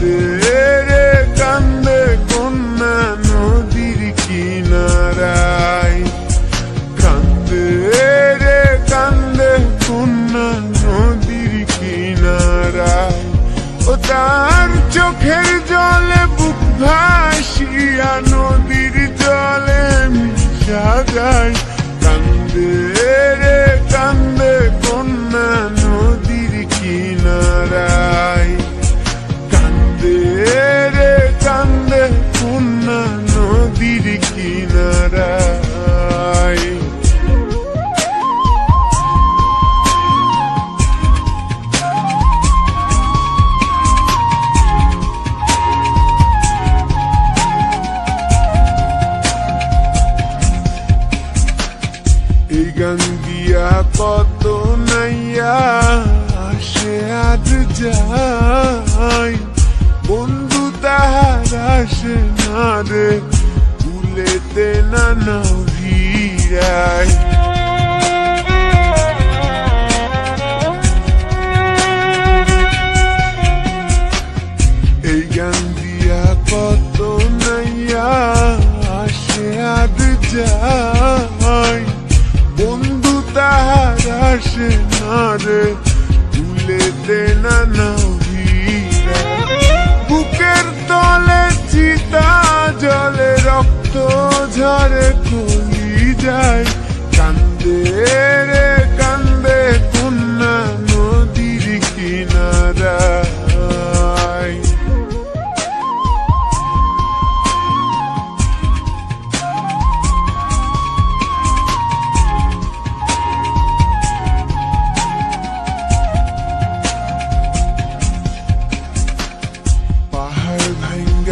তেরে কান্দে কন্যা নদীর কিনারায়। কান্দে রে কান্দে নদীর কিনারায়। ও তার চোখের জলে বুক ভাসিয়া নদীর জলে মিশা যায়। গান দিয়া কত নাইয়া আসে আজ যাই। বন্ধু তাহার আসে না রে তুলেতে না নাও। না রে ভুলেতে না নাও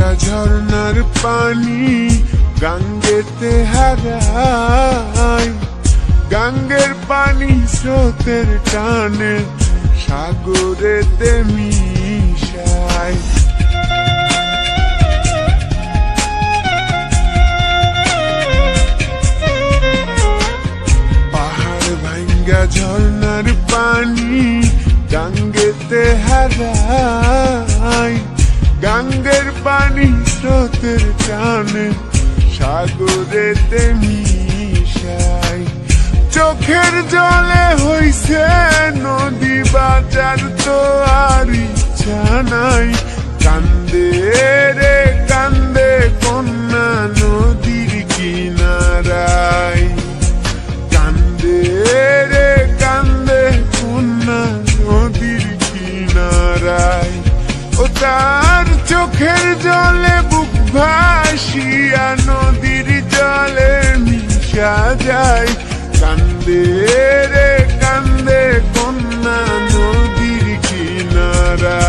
ভাঙ্গা ঝর্ণার পানি গাঙ্গেতে হারায় গাঙ্গের পানি স্রোতের টানে সাগরেতে মিশায় পাহাড় ভাঙ্গা ঝর্ণার পানি গাঙ্গেতে হারায় স্রোতের টানে সাগরেতে মিশাই। চোখের জলে হইছে নদী বাজার তো আর ইচ্ছা নাই। ও তার চোখের জলে বুক ভাসিয়া নদীর জলে মিশা যায়। কান্দে রে, কান্দে কন্যা নদীর কিনারা